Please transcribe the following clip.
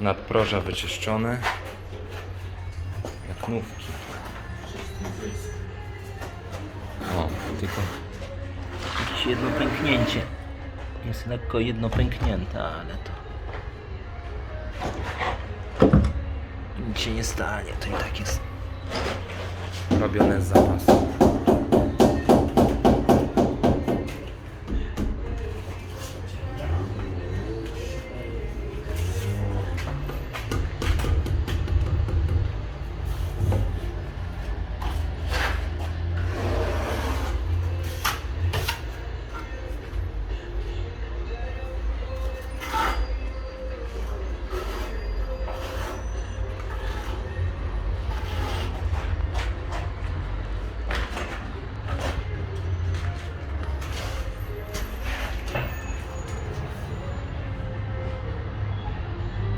Nadproża wyczyszczone. Jak nówki. O, tylko Jakieś jedno pęknięcie. Jest lekko jedno pęknięte, ale to... Nic się nie stanie, to i tak jest robione z zapasu.